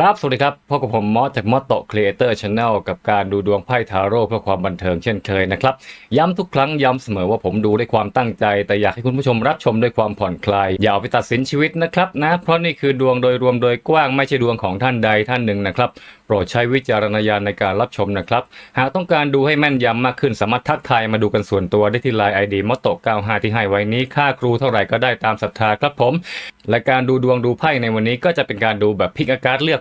ครับ สวัสดีครับพบกับผมมอสจากมอสโตครีเอเตอร์ชาแนลกับการดูดวงไพ่ทาโร่เพื่อความบันเทิงเช่นเคยนะครับ ย้ำทุกครั้งย้ำเสมอว่าผมดูด้วยความตั้งใจ แต่อยากให้คุณผู้ชมรับชมด้วยความผ่อนคลาย อย่าเอาไปตัดสินชีวิตนะครับนะ เพราะนี่คือดวงโดยรวมโดยกว้างไม่ใช่ดวงของท่านใดท่านหนึ่งนะครับ โปรดใช้วิจารณญาณในการรับชมนะครับ หากต้องการดูให้แม่นยำมากขึ้นสามารถทักทายมาดูกันส่วนตัวได้ที่ไลน์ไอดีมอตโต95ที่ให้ไว้นี้ค่าครูเท่าไหร่ก็ได้ตามศรัทธาครับผม และการดูดวงดูไพ่ในวันนี้ก็จะเป็นการดูแบบพิกอาการเลือก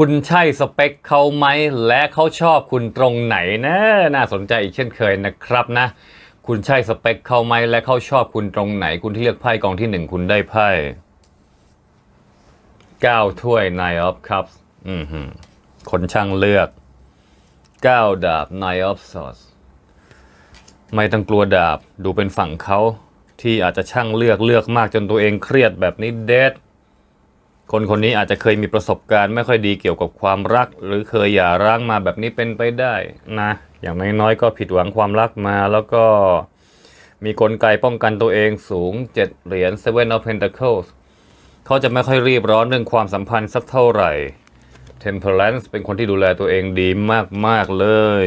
คุณใช่สเปคเขาไหม และเขาชอบคุณตรงไหนนะน่าสนใจอีกเช่นเคยนะครับนะ คุณใช่สเปคเขาไหม และเขาชอบคุณตรงไหน คุณที่เลือกไพ่กองที่หนึ่งคุณได้ไพ่เก้าถ้วย Nine of Cups อือหือคนช่างเลือกเก้าดาบ Nine of Swords ไม่ต้องกลัวดาบดูเป็นฝั่งเขาที่อาจจะช่างเลือกเลือกมากจนตัวเองเครียดแบบนี้เดด คนคนนี้อาจจะเคยมีประสบการณ์ไม่ค่อยดีเกี่ยวกับความรัก หรือเคยหย่าร้างมาแบบนี้เป็นไปได้นะ อย่างน้อยๆก็ผิดหวังความรักมาแล้วก็มีกลไกป้องกันตัวเองสูง 7 เหรียญ Seven of Pentacles เขาจะไม่ค่อยรีบร้อนเรื่องความสัมพันธ์สักเท่าไหร่ Temperance เป็นคนที่ดูแลตัวเองดีมากๆเลย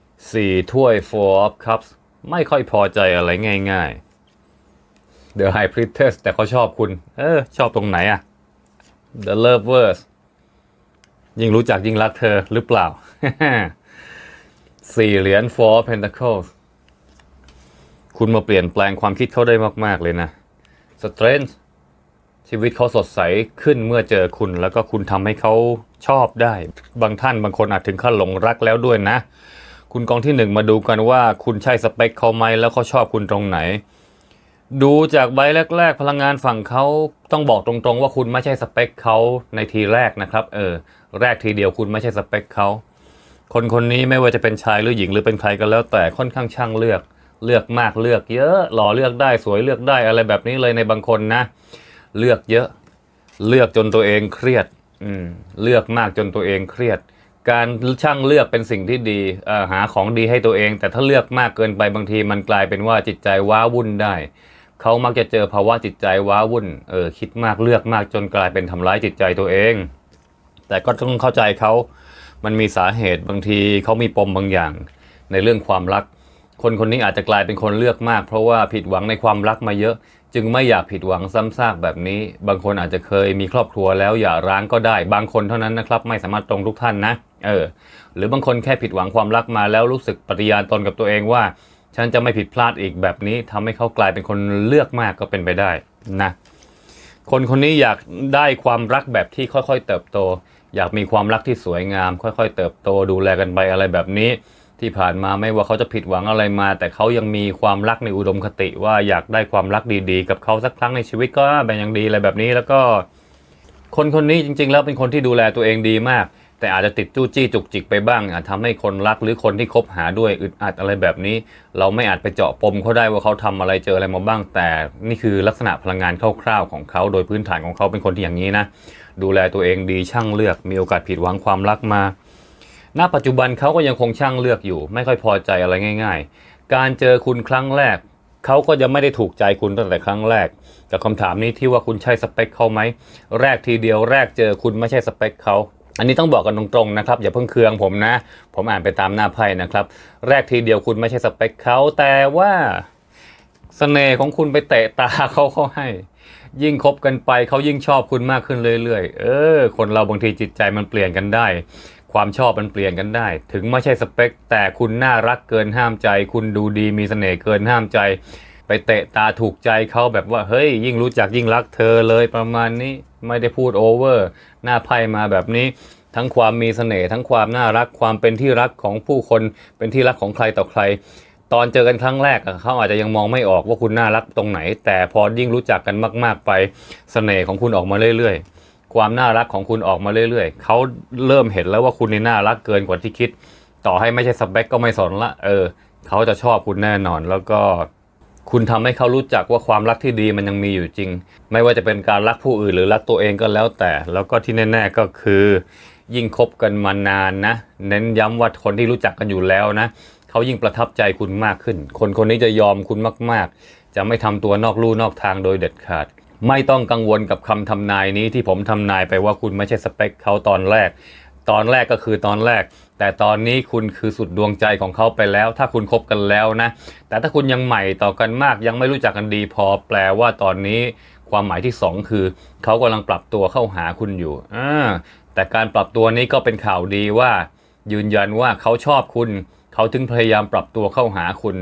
4 ถ้วย Four of Cups ไม่ค่อยพอใจอะไรง่ายๆ The High Priestess แต่เขาชอบคุณ เออ ชอบตรงไหนอะ The Lovers ยิ่งรู้จักยิ่งรักเธอหรือเปล่า สี่เหรียญ Four Pentacles คุณมาเปลี่ยนแปลงความคิดเขาได้มาก ๆ เลยนะ Strange ชีวิตเขาสดใสขึ้นเมื่อเจอคุณ แล้วก็คุณทำให้เขาชอบได้ บางท่านบางคนอาจถึงขั้นหลงรักแล้วด้วยนะ คุณกองที่หนึ่งมาดูกันว่าคุณใช่สเปคเขาไหมแล้วเขาชอบคุณตรงไหน ดูจากใบแรก ๆ พลังงานฝั่งเขาต้องบอกตรงๆ ว่าคุณไม่ใช่สเปคเขาในทีแรกนะครับเออแรกทีเดียวคุณไม่ใช่สเปคเขาคนคนนี้ไม่ว่าจะเป็นชายหรือหญิงหรือเป็นใครก็แล้วแต่ค่อนข้างช่างเลือก เลือกมากเลือกเยอะหล่อเลือกได้สวยเลือกได้อะไรแบบนี้เลยในบางคนนะ เลือกเยอะ เลือกจนตัวเองเครียดอืมเลือกมากจนตัวเองเครียด การช่างเลือกเป็นสิ่งที่ดีหาของดีให้ตัวเอง แต่ถ้าเลือกมากเกินไปบางทีมันกลายเป็นว่าจิตใจว้าวุ่นได้ เขามักจะเจอภาวะจิตใจว้าวุ่น เออคิดมากเลือกมากจนกลายเป็นทำร้ายจิตใจตัวเอง แต่ก็ต้องเข้าใจเขา มันมีสาเหตุบางทีเขามีปมบางอย่างในเรื่องความรัก คนคนนี้อาจจะกลายเป็นคนเลือกมาก เพราะว่าผิดหวังในความรักมาเยอะ จึงไม่อยากผิดหวังซ้ำซากแบบนี้ บางคนอาจจะเคยมีครอบครัวแล้วอย่าร้างก็ได้ บางคนเท่านั้นนะครับ ไม่สามารถตรงทุกท่านนะ เออ หรือบางคนแค่ผิดหวังความรักมาแล้วรู้สึกปฏิญาณตนกับตัวเองว่า ฉันจะไม่ผิดพลาดอีกแบบนี้ทำให้เขากลายเป็นคนเลือกมากก็เป็นไปได้นะคนคนนี้อยากได้ความรักแบบที่ค่อยๆ เติบโต อยากมีความรักที่สวยงาม ค่อยๆ เติบโตดูแลกันไปอะไรแบบนี้ ที่ผ่านมาไม่ว่าเขาจะผิดหวังอะไรมา แต่เขายังมีความรักในอุดมคติว่าอยากได้ความรักดีๆ กับเขาสักครั้งในชีวิตก็เป็นอย่างดีอะไรแบบนี้แล้วก็ คนคนนี้จริง ๆ แล้วเป็นคนที่ดูแลตัวเองดีมาก แต่อาจจะติดจู้จี้จุกจิกไปบ้าง อาจทำให้คนรักหรือคนที่คบหาด้วยอึดอัดอะไรแบบนี้ เราไม่อาจไปเจาะปมเขาได้ว่าเขาทำอะไรเจออะไรมาบ้าง แต่นี่คือลักษณะพลังงานคร่าวๆของเขา โดยพื้นฐานของเขาเป็นคนที่อย่างนี้นะ ดูแลตัวเองดีช่างเลือก มีโอกาสผิดหวังความรักมา ณ ปัจจุบันเขาก็ยังคงช่างเลือกอยู่ ไม่ค่อยพอใจอะไรง่าย ๆ การเจอคุณครั้งแรกเขาก็จะไม่ได้ถูกใจคุณตั้งแต่ครั้งแรกกับคำถามนี้ที่ว่าคุณใช่สเปคเขาไหมแรกทีเดียวแรกเจอคุณไม่ใช่สเปคเขา อันนี้ต้องบอกกันตรงๆนะครับ อย่าเพิ่งเคืองผมนะ ผมอ่านไปตามหน้าไพ่นะครับ แรกทีเดียวคุณไม่ใช่สเปคเขาแต่ว่าเสน่ห์ของคุณไปเตะตาเขาเขาให้ ยิ่งคบกันไปเขายิ่งชอบคุณมากขึ้นเรื่อยๆ เออ คนเราบางทีจิตใจมันเปลี่ยนกันได้ ความชอบมันเปลี่ยนกันได้ ถึงไม่ใช่สเปค แต่คุณน่ารักเกินห้ามใจ คุณดูดีมีเสน่ห์เกินห้ามใจ ไปเตะตาถูกใจเขาแบบว่าเฮ้ย ยิ่งรู้จักยิ่งรักเธอเลยประมาณนี้ ไม่ได้พูดโอเวอร์หน้าไพ่มาแบบนี้ ทั้งความมีเสน่ห์ทั้งความน่ารักความเป็นที่รักของผู้คนเป็นที่รักของใครต่อใคร ตอนเจอกันครั้งแรกเขาอาจจะยังมองไม่ออกว่าคุณน่ารักตรงไหน แต่พอยิ่งรู้จักกันมาก ๆไปเสน่ห์ของคุณออกมาเรื่อย ๆ ความน่ารักของคุณออกมาเรื่อย ๆเขาเริ่มเห็นแล้วว่าคุณนี่น่ารักเกินกว่าที่คิด ต่อให้ไม่ใช่สเปคก็ไม่สนละเออเขาจะชอบคุณแน่นอนแล้วก็ คุณทำให้เขารู้จักว่าความรักที่ดีมันยังมีอยู่จริง ไม่ว่าจะเป็นการรักผู้อื่นหรือรักตัวเองก็แล้วแต่ แล้วก็ที่แน่ ๆก็คือ ยิ่งคบกันมานานนะ เน้นย้ำว่าคนที่รู้จักกันอยู่แล้วนะเขายิ่งประทับใจคุณมากขึ้น คนคนนี้จะยอมคุณมาก ๆ จะไม่ทำตัวนอกลู่นอกทางโดยเด็ดขาด ไม่ต้องกังวลกับคำทำนายนี้ที่ผมทำนายไปว่าคุณไม่ใช่สเปคเขาตอนแรก ตอนแรกก็คือตอนแรก แต่ตอนนี้คุณคือสุดดวงใจของเขาไปแล้ว ถ้าคุณคบกันแล้วนะ แต่ถ้าคุณยังใหม่ต่อกันมาก ยังไม่รู้จักกันดีพอแปลว่าตอนนี้ความหมายที่สองคือ เขากำลังปรับตัวเข้าหาคุณอยู่อ่าแต่การปรับตัวนี้ก็เป็นข่าวดีว่า ยืนยันว่าเขาชอบคุณ เขาถึงพยายามปรับตัวเข้าหาคุณ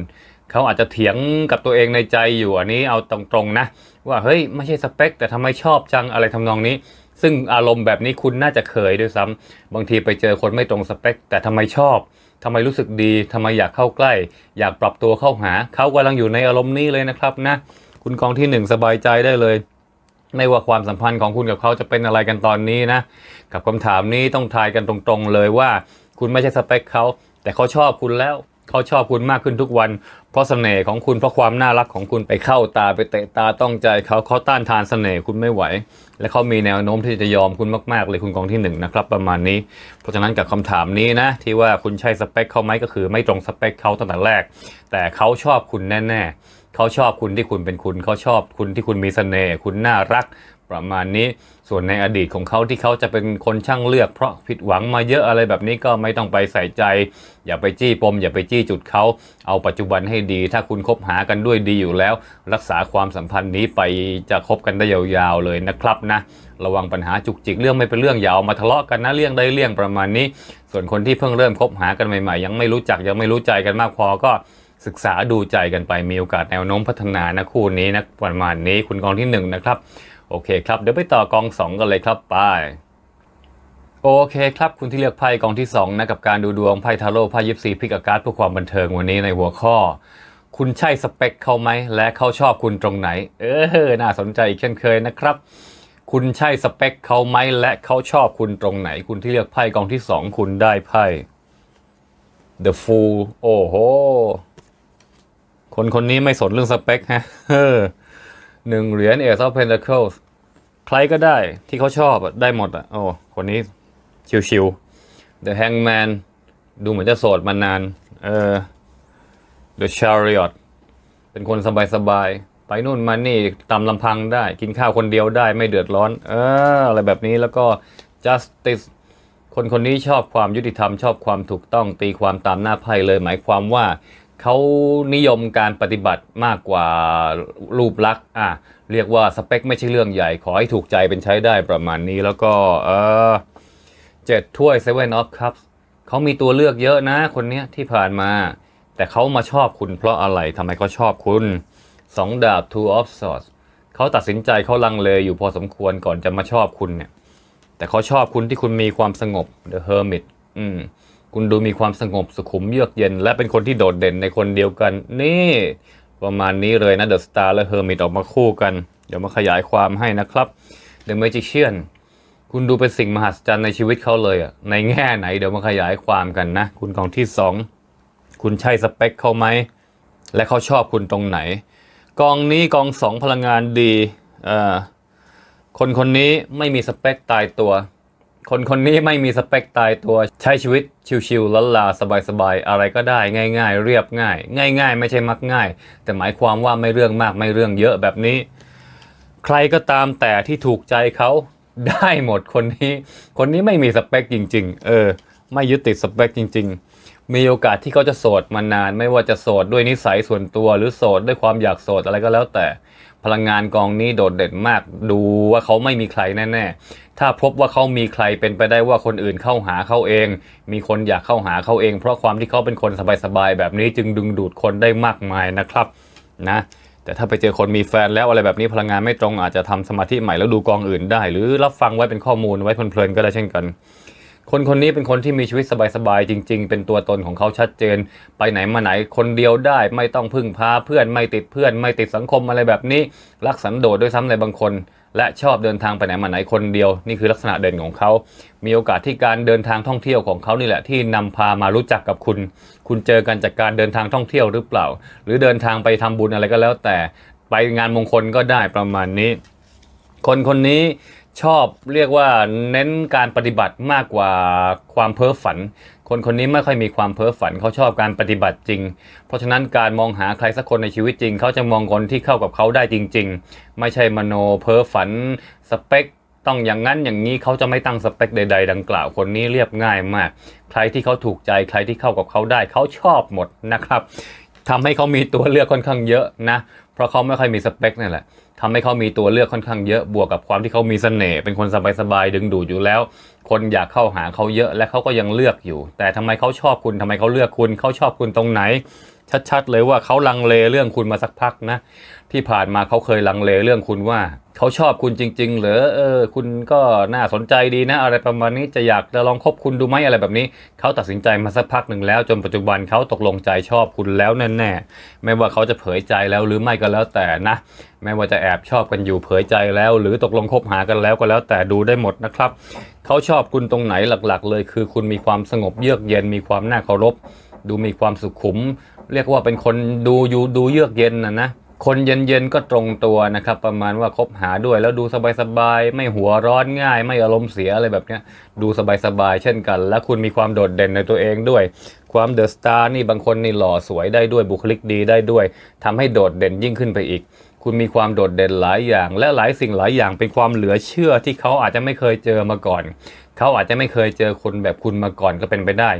เขาอาจจะเถียงกับตัวเองในใจอยู่อันนี้เอาตรงๆนะ ว่าเฮ้ยไม่ใช่สเปค แต่ทำไมชอบจังอะไรทำนองนี้ ซึ่งอารมณ์แบบนี้คุณน่าจะเคยด้วยซ้ำบางทีไปเจอคนไม่ตรงสเปค แต่ทำไมชอบทำไมรู้สึกดีทำไมอยากเข้าใกล้ อยากปรับตัวเข้าหา เขากำลังอยู่ในอารมณ์นี้เลยนะครับนะ คุณกองที่หนึ่งสบายใจได้เลยไม่ว่าความสัมพันธ์ของคุณกับเขาจะเป็นอะไรกันตอนนี้นะ กับคำถามนี้ต้องทายกันตรงๆเลยว่า คุณไม่ใช่สเปคเขา แต่เขาชอบคุณแล้ว เขาชอบคุณมากขึ้นทุกวัน เพราะเสน่ห์ของคุณเพราะความน่ารักของคุณไปเข้าตาไปเตะตาต้องใจเขาเขาต้านทานเสน่ห์คุณไม่ไหว และเขามีแนวโน้มที่จะยอมคุณมากๆเลยคุณกองที่หนึ่งนะครับประมาณนี้ เพราะฉะนั้นกับคำถามนี้นะ ที่ว่าคุณใช่สเปคเขาไหมก็คือไม่ตรงสเปคเขาตั้งแต่แรก แต่เขาชอบคุณแน่ ๆเขาชอบคุณที่คุณเป็นคุณ เขาชอบคุณที่คุณมีเสน่ห์คุณน่ารัก ประมาณนี้ ส่วนในอดีตของเขาที่เขาจะเป็นคนช่างเลือก เพราะผิดหวังมาเยอะอะไรแบบนี้ก็ไม่ต้องไปใส่ใจ อย่าไปจี้ปม อย่าไปจี้จุดเขา เอาปัจจุบันให้ดี ถ้าคุณคบหากันด้วยดีอยู่แล้ว รักษาความสัมพันธ์นี้ไปจะคบกันได้ยาวๆเลยนะครับนะระวังปัญหาจุกจิกเรื่องไม่เป็นเรื่องอย่าเอามาทะเลาะกันนะเรื่องได้เรื่องประมาณนี้ ส่วนคนที่เพิ่งเริ่มคบหากันใหม่ๆ ยังไม่รู้จักยังไม่รู้ใจกันมากพอก็ศึกษาดูใจกันไปมีโอกาสแนวโน้มพัฒนานะคู่นี้นะประมาณนี้คุณกองที่หนึ่งนะครับ โอเคครับ เดี๋ยวไปต่อกอง 2 กันเลยครับไปโอเคครับคุณที่เลือกไพ่กองที่2นะกับการดูดวงไพ่ทาโร่ไพ่ยิปซีพิกอาการ์ดเพื่อความบันเทิงวันนี้ในหัวข้อ คุณใช่สเปคเขาไหมและเขาชอบคุณตรงไหน เออน่าสนใจอีกเช่นเคยนะครับ คุณใช่สเปคเขาไหมและเขาชอบคุณตรงไหน คุณที่เลือกไพ่กองที่ 2 คุณได้ไพ่ The Fool โอ้โหคนคนนี้ไม่สนเรื่องสเปคฮะเออ หนึ่งเหรียญ Ace of Pentacles ใครก็ได้ที่เขาชอบอะได้หมดอะโอ้คนนี้ชิวๆ The Hangman ดูเหมือนจะโสดมานาน เออ The Chariot เป็นคนสบายๆ ไปนู่นมานี่ตามลำพังได้ กินข้าวคนเดียวได้ไม่เดือดร้อน เออ อะไรแบบนี้แล้วก็ Justice คนคนนี้ชอบความยุติธรรมชอบความถูกต้องตีความตามหน้าไพ่เลย หมายความว่า เขานิยมการปฏิบัติมากกว่ารูปลักษณ์อะเรียกว่าสเปคไม่ใช่เรื่องใหญ่ ขอให้ถูกใจเป็นใช้ได้ประมาณนี้แล้วก็เออเจ็ดถ้วย Seven of Cups เขามีตัวเลือกเยอะนะคนเนี้ยที่ผ่านมา แต่เขามาชอบคุณเพราะอะไรทำไมเขาชอบคุณสองดาบ Two of Swords เขาตัดสินใจเขาลังเลอยู่พอสมควรก่อนจะมาชอบคุณเนี่ย แต่เขาชอบคุณที่คุณมีความสงบ The Hermit อืม คุณดูมีความสงบสุขุมเยือกเย็น และเป็นคนที่โดดเด่นในคนเดียวกัน นี่ ประมาณนี้เลยนะ The Star และ Hermit ออกมาคู่กัน เดี๋ยวมาขยายความให้นะครับ The Magician คุณดูเป็นสิ่งมหัศจรรย์ในชีวิตเขาเลยอะในแง่ไหนเดี๋ยวมาขยายความกันนะ คุณกองที่สองคุณใช่สเปคเขาไหม และเขาชอบคุณตรงไหน กองนี้กองสองพลังงานดีเอ่อคนคนนี้ไม่มีสเปคตายตัว คนคนนี้ไม่มีสเปคตายตัวใช้ชีวิตชิวๆละลาสบายๆ อะไรก็ได้ง่ายๆ เรียบง่าย ง่าย ๆ ไม่ใช่มักง่าย แต่หมายความว่าไม่เรื่องมากไม่เรื่องเยอะแบบนี้ ใครก็ตามแต่ที่ถูกใจเขาได้หมดคนนี้ คนนี้ไม่มีสเปคจริง ๆ เออ ไม่ยึดติดสเปคจริง ๆ มีโอกาสที่เขาจะโสดมานาน ไม่ว่าจะโสดด้วยนิสัยส่วนตัวหรือโสดด้วยความอยากโสดอะไรก็แล้วแต่ พลังงานกองนี้โดดเด่นมาก ดูว่าเขาไม่มีใครแน่ๆ ถ้าพบว่าเขามีใครเป็นไปได้ว่าคนอื่นเข้าหาเขาเอง มีคนอยากเข้าหาเขาเอง เพราะความที่เขาเป็นคนสบายๆแบบนี้จึงดึงดูดคนได้มากมายนะครับนะแต่ถ้าไปเจอคนมีแฟนแล้วอะไรแบบนี้พลังงานไม่ตรงอาจจะทำสมาธิใหม่แล้วดูกองอื่นได้ หรือรับฟังไว้เป็นข้อมูลไว้เพลินๆก็ได้เช่นกัน คนคนนี้เป็นคนที่มีชีวิตสบายๆจริง ๆ เป็นตัวตนของเขาชัดเจน ไปไหนมาไหนคนเดียวได้ ไม่ต้องพึ่งพาเพื่อนไม่ติดเพื่อน ไม่ติดสังคมอะไรแบบนี้ รักสันโดษด้วยซ้ำในบางคน และชอบเดินทางไปไหนมาไหนคนเดียว นี่คือลักษณะเด่นของเขา มีโอกาสที่การเดินทางท่องเที่ยวของเขานี่แหละที่นำพามารู้จักกับคุณ คุณเจอกันจากการเดินทางท่องเที่ยวหรือเปล่า หรือเดินทางไปทำบุญอะไรก็แล้วแต่ไปงานมงคลก็ได้ประมาณนี้ คนคนนี้ ชอบเรียกว่าเน้นการปฏิบัติมากกว่าความเพ้อฝัน คนคนนี้ไม่ค่อยมีความเพ้อฝันเขาชอบการปฏิบัติจริง เพราะฉะนั้นการมองหาใครสักคนในชีวิตจริง เขาจะมองคนที่เข้ากับเขาได้จริง ๆ ไม่ใช่มโนเพ้อฝันสเปคต้องอย่างนั้นอย่างนี้เขาจะไม่ตั้งสเปคใด ๆ ดังกล่าวคนนี้เรียบง่ายมาก ใครที่เขาถูกใจใครที่เข้ากับเขาได้เขาชอบหมดนะครับทำให้เขามีตัวเลือกค่อนข้างเยอะนะ เพราะเขาไม่ค่อยมีสเปคนั่นแหละ ทำให้เขามีตัวเลือกค่อนข้างเยอะบวกกับความที่เขามีเสน่ห์เป็นคนสบายๆดึงดูดอยู่แล้ว คนอยากเข้าหาเขาเยอะและเขาก็ยังเลือกอยู่ แต่ทำไมเขาชอบคุณทำไมเขาเลือกคุณเขาชอบคุณตรงไหน ชัดๆ เลยว่าเขาลังเลเรื่องคุณมาสักพักนะ ที่ผ่านมาเขาเคยลังเลเรื่องคุณว่าเขาชอบคุณจริงๆเหรอเออ คุณก็น่าสนใจดีนะ อะไรประมาณนี้จะอยากจะลองคบคุณดูไหมอะไรแบบนี้เขาตัดสินใจมาสักพักหนึ่งแล้วจนปัจจุบันเขาตกลงใจชอบคุณแล้วแน่ๆไม่ว่าเขาจะเผยใจแล้วหรือไม่ก็แล้วแต่นะไม่ว่าจะแอบชอบกันอยู่เผยใจแล้ว หรือตกลงคบหากันแล้วก็แล้วแต่ดูได้หมดนะครับเขาชอบคุณตรงไหนหลักๆ เลย คือคุณมีความสงบเยือกเย็นมีความน่าเคารพดูมีความสุขุม เรียกว่าเป็นคนดูอยู่ดูเยือกเย็นนะนะคนเย็นๆก็ตรงตัวนะครับ ประมาณว่าคบหาด้วยแล้วดูสบายๆไม่หัวร้อนง่าย ไม่อารมณ์เสียอะไรแบบเนี้ยดูสบายๆเช่นกัน และคุณมีความโดดเด่นในตัวเองด้วย ความเดอะสตาร์นี่บางคนนี่หล่อสวยได้ด้วยบุคลิกดีได้ด้วยทำให้โดดเด่นยิ่งขึ้นไปอีก คุณมีความโดดเด่นหลายอย่าง และหลายสิ่งหลายอย่างเป็นความเหลือเชื่อที่เขาอาจจะไม่เคยเจอมาก่อน เขาอาจจะไม่เคยเจอคนแบบคุณมาก่อนก็เป็นไปได้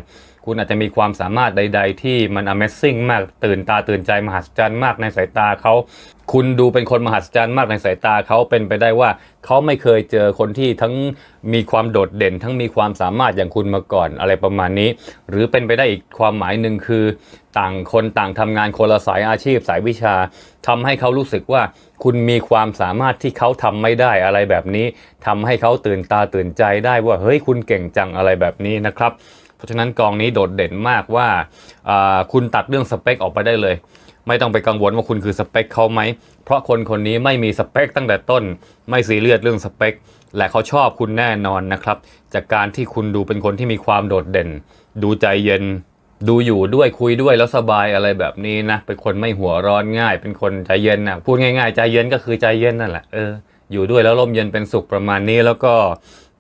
คุณอาจจะมีความสามารถใด ๆ ที่มัน Amazing มากตื่นตาตื่นใจมหัศจรรย์มากในสายตาเขา คุณดูเป็นคนมหัศจรรย์มากในสายตาเขาเป็นไปได้ว่าเขาไม่เคยเจอคนที่ทั้งมีความโดดเด่น ทั้งมีความสามารถอย่างคุณมาก่อนอะไรประมาณนี้ หรือเป็นไปได้อีกความหมายหนึ่งคือ ต่างคนต่างทำงานคนละสายอาชีพสายวิชาทำให้เขารู้สึกว่าคุณมีความสามารถที่เขาทำไม่ได้อะไรแบบนี้ทำให้เขาตื่นตาตื่นใจได้ว่าเฮ้ยคุณเก่งจังอะไรแบบนี้นะครับ เพราะฉะนั้นกองนี้โดดเด่นมากว่าอ่าคุณตัดเรื่องสเปคออกไปได้เลย ไม่ต้องไปกังวลว่าคุณคือสเปคเขาไหม เพราะคนคนนี้ไม่มีสเปคตั้งแต่ต้น ไม่ซีเรียสเรื่องสเปค และเขาชอบคุณแน่นอนนะครับ จากการที่คุณดูเป็นคนที่มีความโดดเด่น ดูใจเย็นดูอยู่ด้วยคุยด้วยแล้วสบายอะไรแบบนี้นะ เป็นคนไม่หัวร้อนง่าย เป็นคนใจเย็นนะพูดง่ายๆ ใจเย็นก็คือใจเย็นนั่นแหละเอออยู่ด้วยแล้วร่มเย็นเป็นสุขประมาณนี้แล้วก็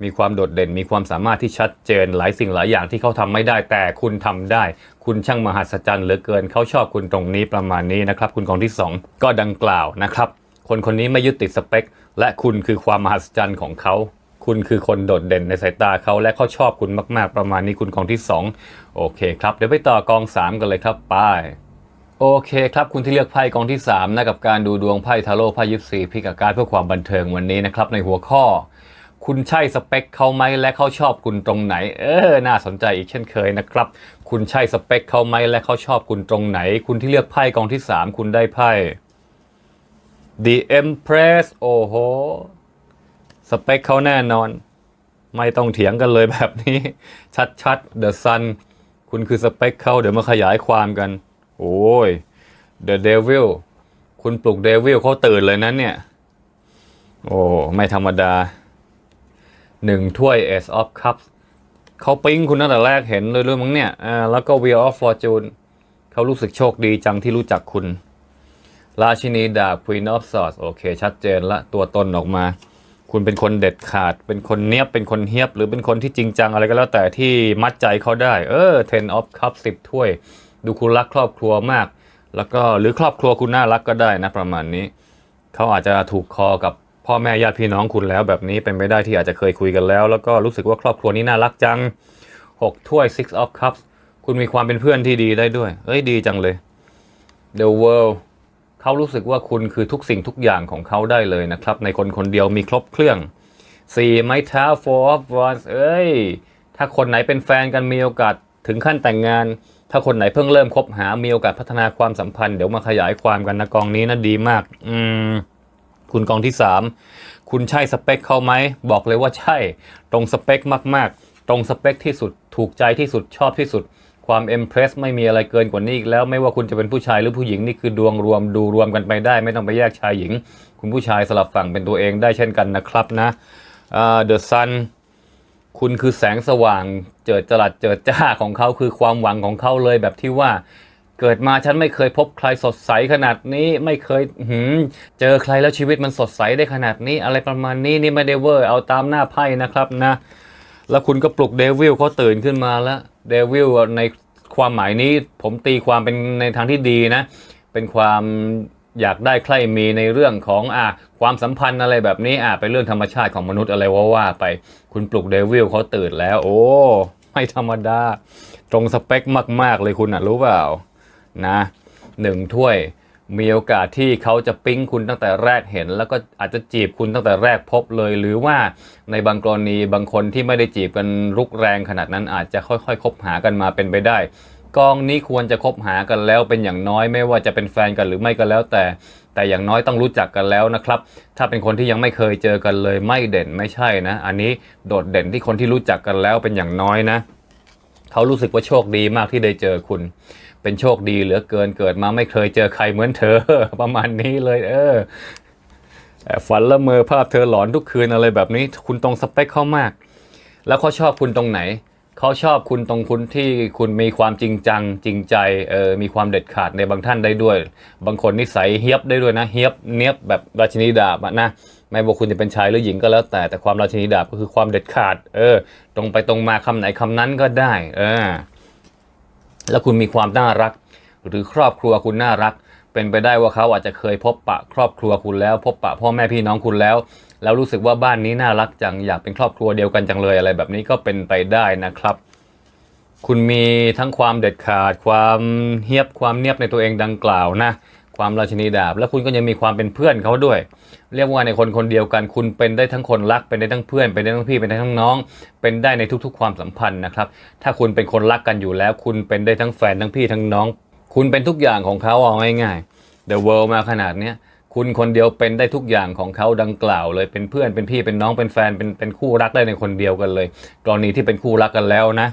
มีความโดดเด่น มีความสามารถที่ชัดเจนหลายสิ่งหลายอย่างที่เขาทำไม่ได้แต่คุณทำได้ คุณช่างมหัศจรรย์เหลือเกินเขาชอบคุณตรงนี้ประมาณนี้นะครับ คุณกองที่สองก็ดังกล่าวนะครับ คนคนนี้ไม่ยึดติดสเปค และคุณคือความมหัศจรรย์ของเขาคุณคือคนโดดเด่นในสายตาเขาและเขาชอบคุณมาก ๆ ประมาณนี้คุณกองที่ 2 โอเคครับ เดี๋ยวไปต่อกอง 3 กันเลยครับไปโอเคครับ คุณที่เลือกไพ่กองที่3นะกับการดูดวงไพ่ทาโร่ไพ่ยิปซีพิกาการเพื่อความบันเทิงวันนี้นะครับในหัวข้อ คุณใช่สเปคเขาไหมและเขาชอบคุณตรงไหน เออ น่าสนใจอีกเช่นเคยนะครับ คุณใช่สเปคเขาไหมและเขาชอบคุณตรงไหน คุณที่เลือกไพ่กองที่ 3 คุณได้ไพ่ The Empress โอ้โห สเปคเขาแน่นอน ไม่ต้องเถียงกันเลยแบบนี้ ชัดๆ The Sun คุณคือสเปคเขาเดี๋ยวมาขยายความกัน โอ้ย The Devil คุณปลุกเดวิลเขาตื่นเลยนั้นเนี่ย โอ้ ไม่ธรรมดา หนึ่งถ้วย Ace of Cups เขาปิ๊งคุณตั้งแต่แรกเห็นเลยด้วยมั้งเนี่ยอ่าแล้วก็ Wheel of Fortune เขารู้สึกโชคดีจังที่รู้จักคุณ ราชินีดาบ Queen of Swords โอเค ชัดเจนละตัวตนออกมา คุณเป็นคนเด็ดขาด เป็นคนเนียบเป็นคนเฮียบ หรือเป็นคนที่จริงจังอะไรก็แล้วแต่ที่มัดใจเขาได้ เออ Ten of Cups 10 ถ้วย ดูคุณรักครอบครัวมาก แล้วก็หรือครอบครัวคุณน่ารักก็ได้นะประมาณนี้ เขาอาจจะถูกคอกับ พ่อแม่ญาติพี่น้องคุณแล้วแบบนี้เป็นไปได้ที่อาจจะเคยคุยกันแล้ว แล้วก็รู้สึกว่าครอบครัวนี้น่ารักจัง 6 ถ้วย Six of Cups คุณมีความเป็นเพื่อนที่ดีได้ด้วย เอ้ยดีจังเลย The World เขารู้สึกว่าคุณคือทุกสิ่งทุกอย่างของเขาได้เลยนะครับ ในคนคนเดียวมีครบเครื่อง4ไม้เท้า Four of Wands เอ้ย ถ้าคนไหนเป็นแฟนกันมีโอกาสถึงขั้นแต่งงาน ถ้าคนไหนเพิ่งเริ่มคบหามีโอกาสพัฒนาความสัมพันธ์เดี๋ยวมาขยายความกันนะกองนี้นะดีมาก อืม คุณกองที่ 3 คุณใช่สเปคเขาไหม บอกเลยว่าใช่ ตรงสเปคมากๆ ตรงสเปคที่สุด ถูกใจที่สุด ชอบที่สุด ความเอ็มเพรสไม่มีอะไรเกินกว่านี้อีกแล้ว ไม่ว่าคุณจะเป็นผู้ชายหรือผู้หญิงนี่คือดวงรวมดูรวมกันไปได้ ไม่ต้องไปแยกชายหญิง คุณผู้ชายสลับฝั่งเป็นตัวเองได้เช่นกันนะครับนะเดอะซันคุณคือแสงสว่างเจิดจรัสเจิดจ้าของเขาคือความหวังของเขาเลยแบบที่ว่า เกิดมาฉันไม่เคยพบใครสดใสขนาดนี้ไม่เคยหืมเจอใครแล้วชีวิตมันสดใสได้ขนาดนี้ อะไรประมาณนี้นี่ไม่ได้เวอร์เอาตามหน้าไพ่นะครับนะ แล้วคุณก็ปลุกเดวิลเขาตื่นขึ้นมาแล้วเดวิลในความหมายนี้ผมตีความเป็นในทางที่ดีนะ เป็นความอยากได้ใครมีในเรื่องของอะความสัมพันธ์อะไรแบบนี้อะเป็นเรื่องธรรมชาติของมนุษย์อะไรว่าว่าไป คุณปลุกเดวิลเขาตื่นแล้ว โอ้ไม่ธรรมดา ตรงสเปคมาก ๆ เลยคุณอะรู้เปล่า นะหนึ่งถ้วยมีโอกาสที่เขาจะปิ๊งคุณตั้งแต่แรกเห็น แล้วก็อาจจะจีบคุณตั้งแต่แรกพบเลย หรือว่าในบางกรณีบางคนที่ไม่ได้จีบกันรุกแรงขนาดนั้นอาจจะค่อยๆ คบหากันมาเป็นไปได้ กองนี้ควรจะคบหากันแล้วเป็นอย่างน้อยไม่ว่าจะเป็นแฟนกันหรือไม่ก็แล้วแต่ แต่อย่างน้อยต้องรู้จักกันแล้วนะครับ ถ้าเป็นคนที่ยังไม่เคยเจอกันเลยไม่เด่นไม่ใช่นะ อันนี้โดดเด่นที่คนที่รู้จักกันแล้วเป็นอย่างน้อยนะ เขารู้สึกว่าโชคดีมากที่ได้เจอคุณ เป็นโชคดีเหลือเกินเกิดมาไม่เคยเจอใครเหมือนเธอ ประมาณนี้เลย เออฝันละเมอภาพเธอหลอนทุกคืนอะไรแบบนี้ คุณตรงสเปคเขามาก แล้วเขาชอบคุณตรงไหนเขาชอบคุณตรงคุณที่คุณมีความจริงจังจริงใจเออมีความเด็ดขาดในบางท่านได้ด้วย บางคนนิสัยเฮียบได้ด้วยนะเฮียบเนียบแบบราชินีดาบนะไม่ว่าคุณจะเป็นชายหรือหญิงก็แล้วแต่แต่ความราชินีดาบก็คือความเด็ดขาด เออ ตรงไปตรงมาคำไหนคำนั้นก็ได้ เออ แล้วคุณมีความน่ารัก หรือครอบครัวคุณน่ารัก เป็นไปได้ว่าเขาอาจจะเคยพบปะครอบครัวคุณแล้ว พบปะพ่อแม่พี่น้องคุณแล้ว แล้วรู้สึกว่าบ้านนี้น่ารักจังอยากเป็นครอบครัวเดียวกันจังเลยอะไรแบบนี้ก็เป็นไปได้นะครับ คุณมีทั้งความเด็ดขาด ความเฮียบความเนียบในตัวเองดังกล่าวนะ ความราชินีดาบ แล้วคุณก็ยังมีความเป็นเพื่อนเขาด้วย เรียกว่าในคนคนเดียวกันคุณเป็นได้ทั้งคนรัก เป็นได้ทั้งเพื่อน เป็นได้ทั้งพี่เป็นได้ทั้งน้อง เป็นได้ในทุกๆ ความสัมพันธ์นะครับ ถ้าคุณเป็นคนรักกันอยู่แล้ว คุณเป็นได้ทั้งแฟนทั้งพี่ทั้งน้อง คุณเป็นทุกอย่างของเขาเอาง่ายๆ The World มาขนาดเนี้ยคุณคนเดียวเป็นได้ทุกอย่างของเขาดังกล่าวเลยเป็นเพื่อนเป็นพี่เป็นน้องเป็นแฟนเป็นเป็นคู่รักได้ในคนเดียวกันเลย กรณีที่เป็นคู่รักกันแล้วนะ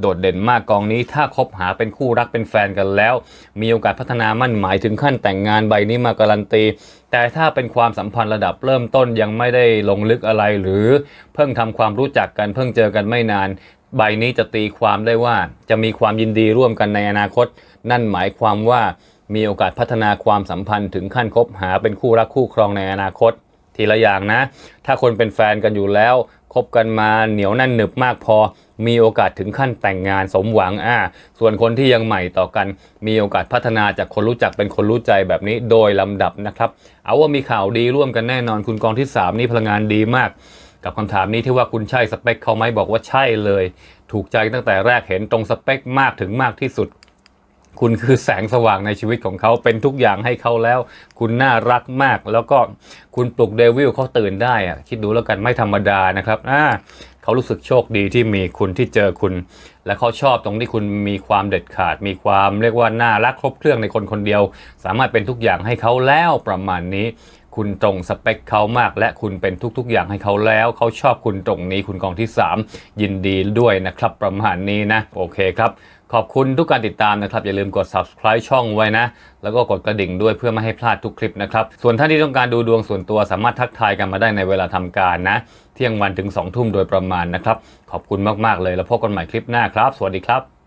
โดดเด่นมากกองนี้ ถ้าคบหาเป็นคู่รักเป็นแฟนกันแล้ว มีโอกาสพัฒนามั่นหมายถึงขั้นแต่งงานใบนี้มาการันตี แต่ถ้าเป็นความสัมพันธ์ระดับเริ่มต้นยังไม่ได้ลงลึกอะไรหรือเพิ่งทำความรู้จักกันเพิ่งเจอกันไม่นาน ใบนี้จะตีความได้ว่าจะมีความยินดีร่วมกันในอนาคต นั่นหมายความว่ามีโอกาสพัฒนาความสัมพันธ์ถึงขั้นคบหาเป็นคู่รักคู่ครองในอนาคต ทีละอย่างนะ ถ้าคนเป็นแฟนกันอยู่แล้ว คบกันมาเหนียวแน่นหนึบมากพอ มีโอกาสถึงขั้นแต่งงานสมหวังอ่าส่วนคนที่ยังใหม่ต่อกัน มีโอกาสพัฒนาจากคนรู้จักเป็นคนรู้ใจแบบนี้โดยลำดับนะครับ เอาว่ามีข่าวดีร่วมกันแน่นอนคุณกองที่ 3 นี่พลังงานดีมาก กับคำถามนี้ที่ว่าคุณใช่สเปคเขาไหมบอกว่าใช่เลย ถูกใจตั้งแต่แรกเห็นตรงสเปคมากถึงมากที่สุด คุณคือแสงสว่างในชีวิตของเขาเป็นทุกอย่างให้เขาแล้ว คุณน่ารักมาก แล้วก็คุณปลุกเดวิลเขาตื่นได้อะคิดดูแล้วกันไม่ธรรมดานะครับอ่าเขารู้สึกโชคดีที่มีคุณที่เจอคุณ และเขาชอบตรงที่คุณมีความเด็ดขาด มีความเรียกว่าน่ารักครบเครื่องในคนคนเดียว สามารถเป็นทุกอย่างให้เขาแล้วประมาณนี้ คุณตรงสเปคเขามาก และคุณเป็นทุกๆอย่างให้เขาแล้ว เขาชอบคุณตรงนี้คุณกองที่ 3 ยินดีด้วยนะครับ ประมาณนี้นะ โอเคครับ ขอบคุณทุกการติดตามนะครับ อย่าลืมกด subscribe ช่องไว้นะ แล้วก็กดกระดิ่งด้วยเพื่อไม่ให้พลาดทุกคลิปนะครับ ส่วนท่านที่ต้องการดูดวงส่วนตัวสามารถทักทายกันมาได้ในเวลาทำการนะ เที่ยงวันถึง2ทุ่มโดยประมาณนะครับ ขอบคุณมาก ๆ เลยแล้วพบกันใหม่คลิปหน้าครับ สวัสดีครับ